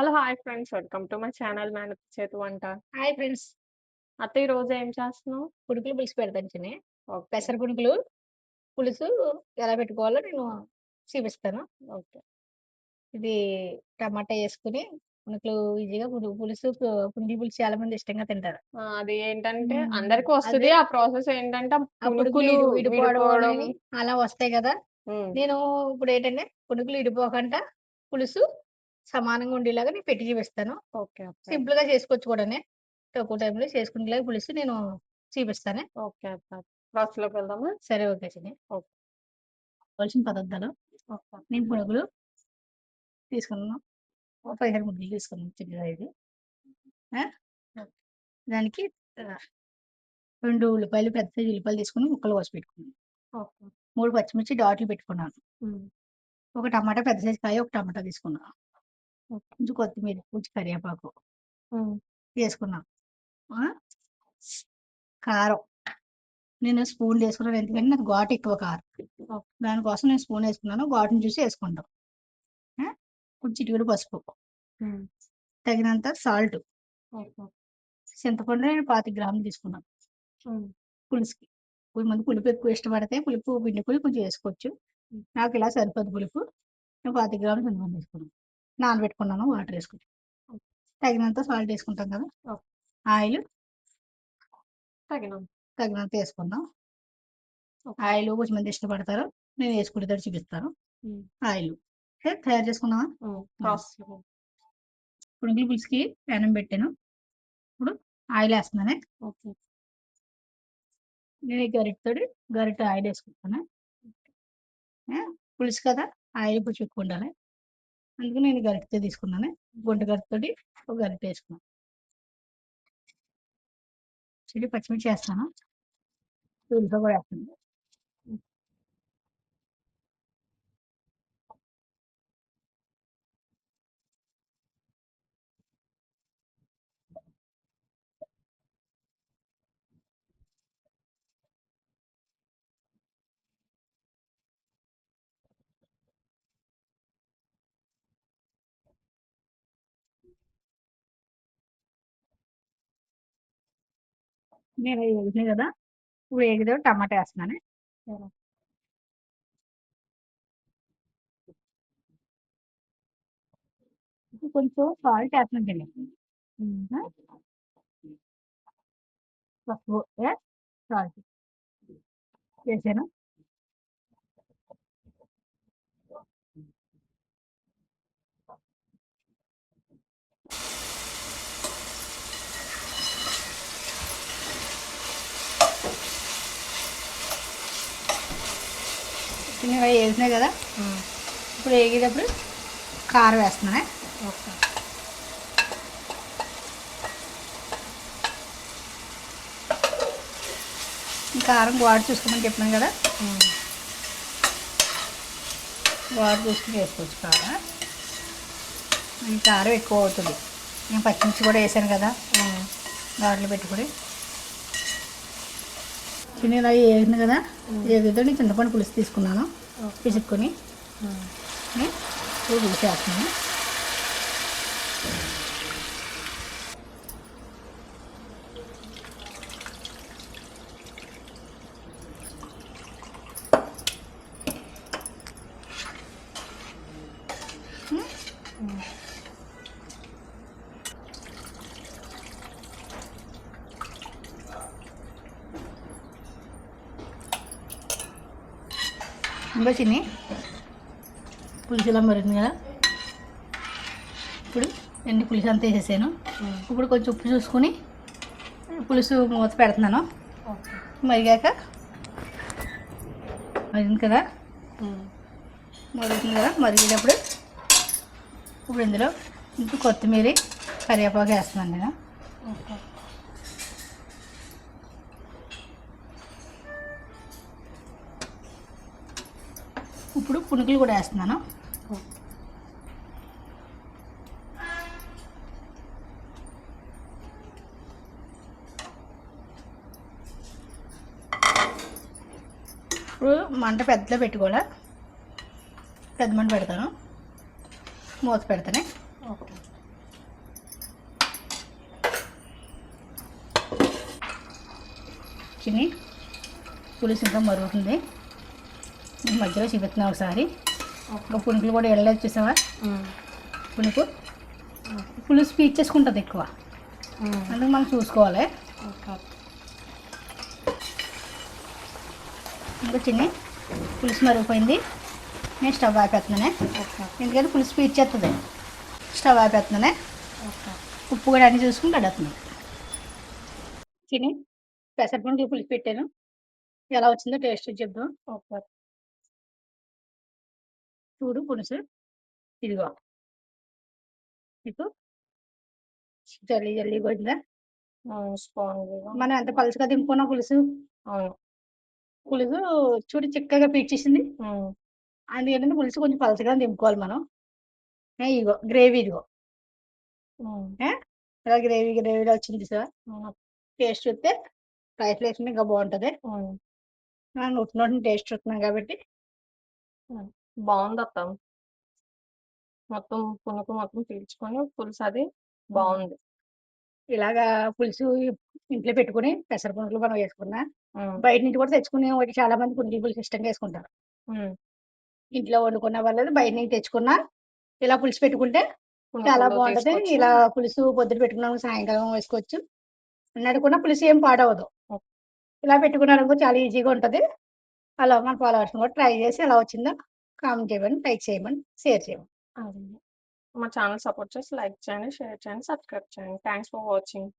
Hello hi friends. Welcome to my channel మేనత్ చేతి వంట. Hi friends. అత్త ఈ రోజు ఏం చేస్తున్నావు? పునుకులు పులుసు పెడతాను చిన్ని. ఓకే. పెసర పునుకులు పులుసు ఎలా పెట్టుకోవాలో నేను చూపిస్తాను. ఓకే. ఇది టమాటా వేసుకుని పునుకులు ఈజీగా పులుసు పు- పునుగులు పులుసు చాలా మంది ఇష్టంగా తింటారు. ఆ, అది ఏంటంటే మ్మ్. అందరికి వస్తుంది. అదే. ఆ ప్రాసెస్ ఏంటంటే ఆ పునుకులు పునుకులు ఇడి- విడిపోవడం విడిపోవడం అని అలా వస్తాయి కదా. మ్మ్. నేను ఇప్పుడు ఏంటంటే పునుకులు ఇడిపోకుండా పులుసు సమానంగా ఉండేలాగా నేను పెట్టి చూపిస్తాను. ఓకే. ఓకే. సింపుల్గా చేసుకోవచ్చు కూడా తక్కువ టైంలో చేసుకునేలాగా పులుసు నేను చూపిస్తాను. ఓకే. లోకి వెళ్దామా? సరే. ఓకే చిన్ని. ఓకే. కావాల్సిన పదార్థాలు నేను పునుగులు తీసుకున్నాను. ఒక పదిహేను ముద్దలు తీసుకున్నాను చిన్నగా ఇది? దానికి రెండు ఉల్లిపాయలు పెద్ద సైజు ఉల్లిపాయలు తీసుకుని ముక్కలు కోసి పెట్టుకున్నాను. ఓకే. మూడు పచ్చిమిర్చి డాట్లు పెట్టుకున్నాను. ఒక టమాటా పెద్ద సైజు కాయ ఒక టమాటా తీసుకున్నాను. ఓకే. కొంచెం కొత్తిమీర కొంచెం కరివేపాకు. వేసుకున్నాం ఆ? కారం నేను స్పూన్ వేసుకున్నాను ఎందుకంటే నాకు ఘాటు ఎక్కువ కారం ఓకే. దానికోసం నేను స్పూన్ వేసుకున్నాను ఘాటుని చూసి వేసుకుంటాం ఆ? కొంచెం చిటికెడు పసుపు. తగినంత సాల్ట్ ఓకే చింతపండు నేను పాతి గ్రాములు తీసుకున్నాను మ్మ్. పులుసుకి కొంతమంది పులుపు ఎక్కువ ఇష్టపడితే పులుపు పిండుకొని కొంచెం వేసుకోవచ్చు. నాకు ఇలా సరిపోదు పులుపు నేను పాతి గ్రాములు చింతపండు తీసుకున్నాను నానబెట్టుకున్నాను వాటర్ వేసుకుని ఓకే. తగినంత సాల్ట్ వేసుకుంటాం కదా. ఆయిల్. తగిన తగినంత వేసుకుందాం. ఆయిల్ కొంచెం మంది ఇష్టపడతారు. నేను వేసుకుంటే చూపిస్తాను. ఆయిల్. తయారు లోకి పునుగుల పులుసుకి పెనం పెట్టాను. ఇప్పుడు ఆయిల్ వేస్తున్నానే. నేను గరిటతోటి గరిట ఆయిల్ వేసుకుంటాను పులుసు కదా? ఆయిల్ కొంచెం ఎక్కువ ఉండాలి. అందుకు నేను గరిటతో తీసుకున్నాను. గుంట గరిటతోటి ఒక గరిట వేసుకున్నాను. చిల్లి పచ్చిమిర్చి వేస్తాను. ఉల్లిపాయ కూడా వేస్తాను. నేను అవి కదా ఇప్పుడు వేగిదో టమాటా వేస్తున్నాను. కొంచెం సాల్ట్ వేస్తున్నాను మ్మ్. పసుపు సాల్ట్. వేసాను. చిన్నగా వేసినాయి కదా. ఇప్పుడు వేగేటప్పుడు కారం వేస్తున్నాను. ఓకే. కారం వాడు చూసుకోమని చెప్పినాను కదా. వాడు చూసుకుని వేసుకోవచ్చు కారం. కారం ఎక్కువ అవుతుంది. నేను పచ్చిమిర్చి కూడా వేసాను కదా. గాట్లు పెట్టుకొని. చిన్న వేసింది కదా? ఏదో నేను చింతపండు పులుసు తీసుకున్నాను. పిసుక్కొని. పులుసు వేస్తున్నాను ఇంకా చిన్ని పులుసు ఇలా మరుగుతుంది కదా? ఇప్పుడు ఎన్ని పులుసు అంతా వేసేసాను. మ్మ్. ఇప్పుడు కొంచెం ఉప్పు చూసుకొని పులుసు మూత పెడుతున్నాను. మరిగాక మరిగింది కదా? మ్మ్. మరుగుతుంది కదా? మరిగేటప్పుడు ఇప్పుడు ఇందులో ఇంటి కొత్తిమీర కరివేపాకు వేస్తున్నాను నేను. ఇప్పుడు పునుకులు కూడా వేస్తున్నాను. ఇప్పుడు మంట పెద్దలో పెట్టుకోవాలా? పెద్ద మంట పెడతాను. మూత పెడతానే. ఓకే. చిన్ని పులుసు ఇంకా మరుగుతుంది. మధ్యలో చూపిస్తున్నా ఒకసారి. ఒక పునుకులు కూడా వెళ్ళలేదు చూసావా? పునుకు. పులుసు పీల్చేసుకుంటుంది ఎక్కువ. అందుకు మనం చూసుకోవాలి. ఇంకా చిన్ని పులుసు మరిగిపోయింది. నేను స్టవ్ ఆపేస్తున్నానే ఎందుకంటే పులుసు పీల్చేస్తుంది స్టవ్ ఆపేస్తున్నానే ఉప్పు కూడా అన్ని చూసుకుని కడుగుతున్నాను తిని పెసరపండు పులుసు పెట్టాను. ఎలా వచ్చిందో టేస్ట్ చెప్దాం. చూడు పులుసు ఇదిగో. మీకు జల్లి జల్లి పోయిందా మనం ఎంత పలుసుగా దింపుకున్న పులుసు? పులుసు చూడు చిక్కగా పీల్చేసింది అందుకంటే పులుసు కొంచెం పలుచగా దింపుకోవాలి మనం. ఇగో గ్రేవీ ఇదిగో. ఇలా గ్రేవీ గ్రేవీలో వచ్చింది సార్ టేస్ట్ చూస్తే రైస్ వేసుకుంటే ఇంకా బాగుంటుంది. మనం నోటి నోటిని టేస్ట్ చూస్తున్నాం కాబట్టి. బాగుంది అత్త మొత్తం పునుకు మొత్తం పీల్చుకొని పులుసు అది బాగుంది. ఇలాగా పులుసు ఇంట్లో పెట్టుకుని పెసర పునుకులు మనం వేసుకున్నా బయట నుంచి కూడా తెచ్చుకునే వాటి చాలా మంది పునుకులు పులుసు ఇష్టంగా వేసుకుంటారు. ఇంట్లో వండుకున్న వాళ్ళది బయట నుంచి తెచ్చుకున్నా ఇలా పులుసు పెట్టుకుంటే పునుకుల్లో చాలా బాగుంటది. తీసుకొచ్చి, ఇలా పులుసు పొద్దున పెట్టుకున్నాం సాయంకాలం వేసుకోవచ్చు. అన్నట్టుకున్న పులుసు ఏం పాడవదు. ఓకే. ఇలా పెట్టుకున్నారనుకో చాలా ఈజీగా ఉంటది. అలా మన ఫాలోవర్స్ కూడా ట్రై చేసి ఎలా వచ్చిందో కామెంట్ చేయమని లైక్ చేయమని షేర్ చేయమని. మా ఛానల్ సపోర్ట్ చేసి లైక్ చేయండి షేర్ చేయండి సబ్స్క్రైబ్ చేయండి. Thanks for watching.